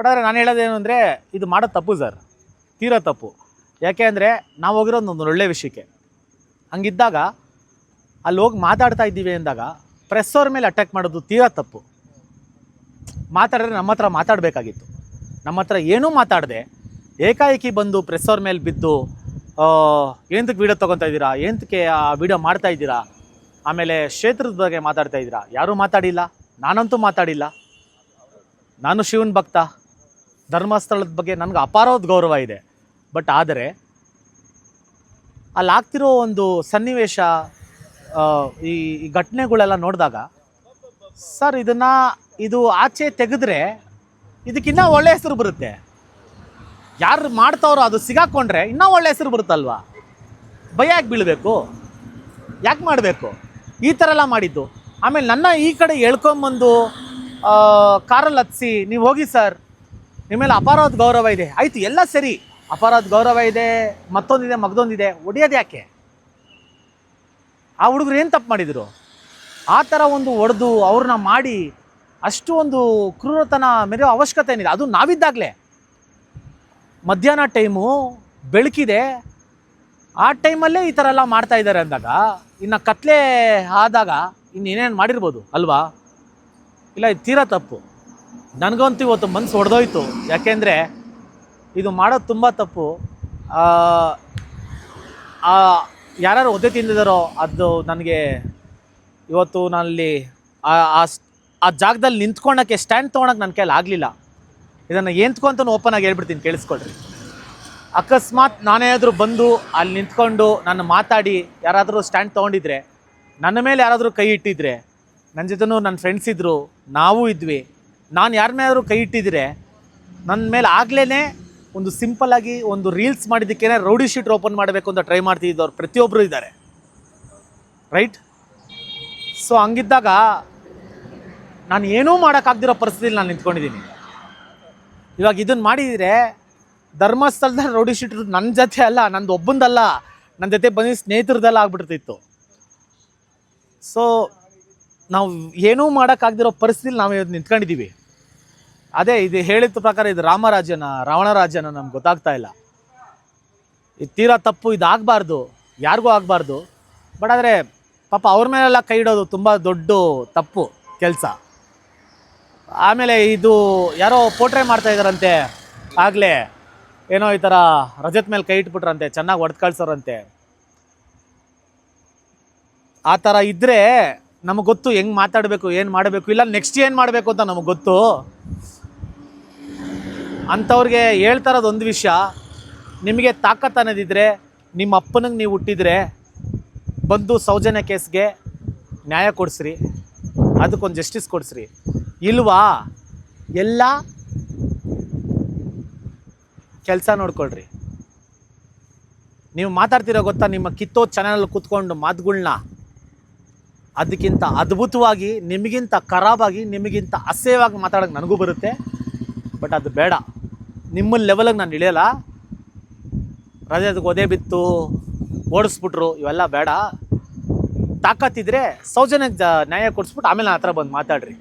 But ಆದರೆ ನಾನು ಹೇಳೋದೇನು ಅಂದರೆ ಇದು ಮಾಡೋದು ತಪ್ಪು ಸರ್. ತೀರಾ ತಪ್ಪು. ಯಾಕೆ ಅಂದರೆ ನಾವು ಹೋಗಿರೋದು ಒಂದು ಒಳ್ಳೆಯ ವಿಷಯಕ್ಕೆ. ಹಂಗಿದ್ದಾಗ ಅಲ್ಲಿ ಹೋಗಿ ಮಾತಾಡ್ತಾ ಇದ್ದೀವಿ ಅಂದಾಗ ಪ್ರೆಸ್ ಮೇಲೆ ಅಟ್ಯಾಕ್ ಮಾಡೋದು ತೀರಾ ತಪ್ಪು. ಮಾತಾಡಿದ್ರೆ ನಮ್ಮ ಹತ್ರ ಮಾತಾಡಬೇಕಾಗಿತ್ತು. ನಮ್ಮ ಹತ್ರ ಏನೂ ಮಾತಾಡದೆ. ಏಕಾಏಕಿ ಬಂದು ಪ್ರೆಸ್ ಮೇಲೆ ಬಿದ್ದು ಏನಕ್ಕೆ ವೀಡಿಯೋ ತೊಗೊತಾ ಇದ್ದೀರಾ? ಏನಕ್ಕೆ ಆ ವೀಡಿಯೋ ಮಾಡ್ತಾ ಇದ್ದೀರಾ? ಆಮೇಲೆ ಕ್ಷೇತ್ರದ ಬಗ್ಗೆ ಮಾತಾಡ್ತಾ ಇದ್ದೀರಾ? ಯಾರೂ ಮಾತಾಡಿಲ್ಲ. ನಾನಂತೂ ಮಾತಾಡಿಲ್ಲ. ನಾನು ಶಿವನ ಭಕ್ತ. ಧರ್ಮಸ್ಥಳದ ಬಗ್ಗೆ ನನಗೆ ಅಪಾರವಾದ ಗೌರವ ಇದೆ. ಬಟ್ ಆದರೆ ಅಲ್ಲಿ ಆಗ್ತಿರೋ ಒಂದು ಸನ್ನಿವೇಶ ಈ ಘಟನೆಗಳೆಲ್ಲ ನೋಡಿದಾಗ, ಸರ್, ಇದನ್ನು, ಇದು ಆಚೆ ತೆಗೆದ್ರೆ ಇದಕ್ಕಿನ್ನ ಒಳ್ಳೆ ಹೆಸರು ಬರುತ್ತೆ. ಯಾರು ಮಾಡ್ತಾವ್ರೋ ಅದು ಸಿಗಾಕೊಂಡ್ರೆ ಇನ್ನೂ ಒಳ್ಳೆ ಹೆಸರು ಬರುತ್ತಲ್ವಾ? ಭಯ ಯಾಕೆ ಬೀಳಬೇಕು? ಯಾಕೆ ಮಾಡಬೇಕು? ಈ ಥರ ಎಲ್ಲ ಮಾಡಿದ್ದು. ಆಮೇಲೆ ನನ್ನ ಈ ಕಡೆ ಎಳ್ಕೊಂಬಂದು ಕಾರಲ್ಲಿ ಹತ್ಸಿ, ನೀವು ಹೋಗಿ ಸರ್ ನಿಮ್ಮ ಮೇಲೆ ಗೌರವ ಇದೆ. ಆಯಿತು, ಎಲ್ಲ ಸರಿ. ಅಪಾರವಾದ ಗೌರವ ಇದೆ, ಮತ್ತೊಂದಿದೆ, ಮಗದೊಂದಿದೆ. ಹೊಡೆಯೋದು ಯಾಕೆ? ಆ ಹುಡುಗರು ಏನು ತಪ್ಪು ಮಾಡಿದರು? ಆ ಥರ ಒಂದು ಒಡೆದು ಅವ್ರನ್ನ ಮಾಡಿ ಅಷ್ಟು ಒಂದು ಕ್ರೂರತನ ಮೆರೆಯೋ ಅವಶ್ಯಕತೆ ಏನಿದೆ? ಅದು ನಾವಿದ್ದಾಗಲೇ. ಮಧ್ಯಾಹ್ನ ಟೈಮು, ಬೆಳಕಿದೆ. ಆ ಟೈಮಲ್ಲೇ ಈ ಥರ ಎಲ್ಲ ಮಾಡ್ತಾ ಇದ್ದಾರೆ ಅಂದಾಗ, ಇನ್ನು ಕತ್ಲೆ ಆದಾಗ ಇನ್ನೇನೇನು ಮಾಡಿರ್ಬೋದು? ಅಲ್ವಾ? ಇಲ್ಲ ಇದು ತೀರಾ ತಪ್ಪು. ನನಗಂತೂ ಇವತ್ತು ಮನಸ್ಸು ಹೊಡೆದೋಯ್ತು ಯಾಕೆಂದರೆ ಇದು ಮಾಡೋದು ತುಂಬ ತಪ್ಪು. ಯಾರ್ಯಾರು ಒದ್ದೆ ತಿಂದಿದ್ದಾರೋ ಅದು ನನಗೆ ಇವತ್ತು ನಾನಲ್ಲಿ ಆ ಜಾಗದಲ್ಲಿ ನಿಂತ್ಕೊಳಕ್ಕೆ ಸ್ಟ್ಯಾಂಡ್ ತೊಗೊಳಕ್ಕೆ ನನ್ನ ಕೈಲಿ ಆಗಲಿಲ್ಲ. ಇದನ್ನು ಏಂತ್ಕೊಂತ ಓಪನ್ ಆಗಿ ಹೇಳ್ಬಿಡ್ತೀನಿ, ಕೇಳಿಸ್ಕೊಳ್ರಿ. ಅಕಸ್ಮಾತ್ ನಾನೇನಾದರೂ ಬಂದು ಅಲ್ಲಿ ನಿಂತ್ಕೊಂಡು ನಾನು ಮಾತಾಡಿ ಯಾರಾದರೂ ಸ್ಟ್ಯಾಂಡ್ ತೊಗೊಂಡಿದ್ರೆ, ನನ್ನ ಮೇಲೆ ಯಾರಾದರೂ ಕೈ ಇಟ್ಟಿದ್ರೆ, ನನ್ನ ಜೊತೆನೂ ನನ್ನ ಫ್ರೆಂಡ್ಸ್ ಇದ್ದರು ನಾವೂ ಇದ್ವಿ. ನಾನು ಯಾರ ಮೇಲಾದರೂ ಕೈ ಇಟ್ಟಿದ್ರೆ ನನ್ನ ಮೇಲೆ ಆಗ್ಲೇ ಒಂದು ಸಿಂಪಲ್ ಆಗಿ ಒಂದು ರೀಲ್ಸ್ ಮಾಡಿದ್ದಕ್ಕೇನೆ ರೌಡಿ ಶೀಟ್ ಓಪನ್ ಮಾಡಬೇಕು ಅಂತ ಟ್ರೈ ಮಾಡ್ತಿದ್ದವ್ರು ಪ್ರತಿಯೊಬ್ಬರು ಇದ್ದಾರೆ. ರೈಟ್ ಸೊ ಹಂಗಿದ್ದಾಗ ನಾನು ಏನೂ ಮಾಡೋಕ್ಕಾಗ್ದಿರೋ ಪರಿಸ್ಥಿತಿಲಿ ನಾನು ನಿಂತ್ಕೊಂಡಿದ್ದೀನಿ. ಇವಾಗ ಇದನ್ನು ಮಾಡಿದರೆ ಧರ್ಮಸ್ಥಳದ ರೌಡಿ ಶೀಟ್ ನನ್ನ ಜೊತೆ ಅಲ್ಲ, ನಂದು ಒಬ್ಬಂದಲ್ಲ ನನ್ನ ಜೊತೆ ಬಂದಿದ್ದ ಸ್ನೇಹಿತರದೆಲ್ಲ ಆಗ್ಬಿಡ್ತಿತ್ತು ಸೊ ನಾವು ಏನೂ ಮಾಡೋಕ್ಕಾಗ್ದಿರೋ ಪರಿಸ್ಥಿತಿಲಿ ನಾವು ನಿಂತ್ಕೊಂಡಿದ್ದೀವಿ. ಅದೇ, ಇದು ಹೇಳಿದ ಪ್ರಕಾರ ಇದು ರಾಮರಾಜ್ಯನ ರಾವಣ ರಾಜ್ಯನ ನಮ್ಗೆ ಗೊತ್ತಾಗ್ತಾ ಇಲ್ಲ. ಇದು ತೀರಾ ತಪ್ಪು ಇದು ಆಗಬಾರ್ದು ಯಾರಿಗೂ ಆಗಬಾರ್ದು. ಬಟ್ ಆದರೆ, ಪಾಪ ಅವ್ರ ಮೇಲೆಲ್ಲ ಕೈ ಇಡೋದು ತುಂಬ ದೊಡ್ಡ ತಪ್ಪು ಕೆಲಸ. ಆಮೇಲೆ ಇದು ಯಾರೋ ಪೋಟ್ರೆ ಮಾಡ್ತಾ ಇದ್ದಾರಂತೆ, ಆಗಲೇ. ಏನೋ ಈ ಥರ ರಜತ್ ಮೇಲೆ ಕೈ ಇಟ್ಬಿಟ್ರಂತೆ, ಚೆನ್ನಾಗಿ ಹೊಡೆದು ಕಳ್ಸೋರಂತೆ ಆ ಥರ ಇದ್ದರೆ ನಮಗೆ ಗೊತ್ತು ಹೆಂಗೆ ಮಾತಾಡಬೇಕು, ಏನು ಮಾಡಬೇಕು, ಇಲ್ಲ ನೆಕ್ಸ್ಟ್ ಏನು ಮಾಡಬೇಕು ಅಂತ ನಮಗೆ ಗೊತ್ತು. ಅಂಥವ್ರಿಗೆ ಹೇಳ್ತಾ ಇರೋದು ಒಂದು ವಿಷಯ. ನಿಮಗೆ ತಾಕತ್ ಅನ್ನೋದಿದ್ದರೆ ನಿಮ್ಮ ಅಪ್ಪನಿಗೆ ನೀವು ಹುಟ್ಟಿದರೆ ಬಂದು ಸೌಜನ್ಯ ಕೇಸ್ಗೆ ನ್ಯಾಯ ಕೊಡಿಸ್ರಿ. ಅದಕ್ಕೊಂದು ಜಸ್ಟಿಸ್ ಕೊಡಿಸ್ರಿ. ಇಲ್ವಾ? ಎಲ್ಲ ಕೆಲಸ ನೋಡ್ಕೊಳ್ರಿ. ನೀವು ಮಾತಾಡ್ತಿರೋ ಗೊತ್ತಾ ನಿಮ್ಮ ಕಿತ್ತೋ ಚಾನಲ್ ಕೂತ್ಕೊಂಡು ಮಾತುಗಳ್ನ? ಅದಕ್ಕಿಂತ ಅದ್ಭುತವಾಗಿ, ನಿಮಗಿಂತ ಖರಾಬಾಗಿ, ನಿಮಗಿಂತ ಅಸಹ್ಯವಾಗಿ ಮಾತಾಡೋಕೆ ನನಗೂ ಬರುತ್ತೆ. ಬಟ್ ಅದು ಬೇಡ. ನಿಮ್ಮ ಲೆವೆಲಿಗೆ ನಾನು ಇಳಿಯಲ್ಲ? ಅದಕ್ಕೆ ಒದೆ ಬಿತ್ತು, ಓಡಿಸ್ಬಿಟ್ರು, ಇವೆಲ್ಲ ಬೇಡ. ತಾಕತ್ತಿದ್ರೆ ಸೌಜನ್ಯಕ್ಕೆ ನ್ಯಾಯ ಕೊಡಿಸ್ಬಿಟ್ಟು ಆಮೇಲೆ ನನ್ನ ಹತ್ರ ಬಂದು ಮಾತಾಡ್ರಿ.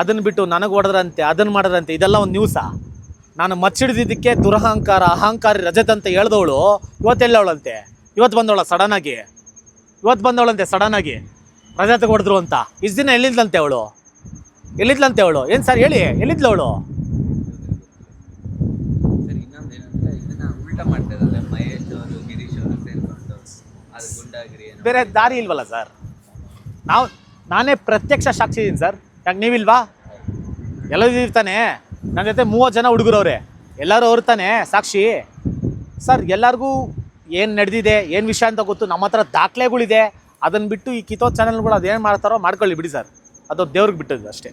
ಅದನ್ನು ಬಿಟ್ಟು ನನಗೆ ಹೊಡೆದ್ರಂತೆ ಅದನ್ನು ಮಾಡಿದ್ರಂತೆ, ಇದೆಲ್ಲ ಒಂದು ನ್ಯೂಸಾ ನಾನು ಮಚ್ಚಿಡ್ದಿದ್ದಕ್ಕೆ ದುರಹಂಕಾರ, ಅಹಂಕಾರಿ ರಜತ್ ಅಂತ ಹೇಳ್ದವಳು ಇವತ್ತು ಎಲ್ಲವಳಂತೆ? ಇವತ್ತು ಬಂದವಳ ಸಡನ್ನಾಗಿ ಇವತ್ತು ಬಂದವಳಂತೆ ಸಡನ್ನಾಗಿ ರಜತ್ ಹೊಡೆದ್ರು ಅಂತ? ಇಷ್ಟು ದಿನ ಎಲ್ಲಿದ್ಲಂತೆ ಅವಳು? ಎಲ್ಲಿದ್ಲಂತೆ ಅವಳು? ಏನು ಸರ್ ಹೇಳಿ, ಎಲ್ಲಿದ್ಲು ಅವಳು ಸರ್ ಇನ್ನೊಂದು ಏನಂದ್ರೆ ಉಲ್ಟಾ ಮಾಡ್ತಾ ಮಹೇಶ್ ಅವರು, ಗಿರೀಶ್ ಅವರು ಸೇರ್ಕೊಂಡು ಬೇರೆ ದಾರಿ ಇಲ್ವಲ್ಲ ಸರ್? ನಾವು, ನಾನೇ ಪ್ರತ್ಯಕ್ಷ ಸಾಕ್ಷಿ ಇದ್ದೀನಿ ಸರ್. ಯಾಕೆ, ನೀವಿಲ್ವಾ? ಎಲ್ಲರೂ ತಾನೆ? ನನ್ನ ಜೊತೆ ಮೂವತ್ತು ಜನ ಹುಡುಗರವ್ರೆ. ಎಲ್ಲರೂ ಅವ್ರು ತಾನೆ ಸಾಕ್ಷಿ? ಸರ್, ಎಲ್ಲರಿಗೂ ಏನು ನಡೆದಿದೆ, ಏನು ವಿಷಯ ಅಂತ ಗೊತ್ತು? ನಮ್ಮ ಹತ್ರ ದಾಖಲೆಗಳಿದೆ. ಅದನ್ನು ಬಿಟ್ಟು ಈ ಕಿತೋ ಚಾನಲ್ಗಳು ಅದೇನು ಮಾಡ್ತಾರೋ ಮಾಡ್ಕೊಳ್ಳಿ ಬಿಡಿ ಸರ್. ಅದು ದೇವ್ರಿಗೆ ಬಿಟ್ಟದ್ದು ಅಷ್ಟೇ.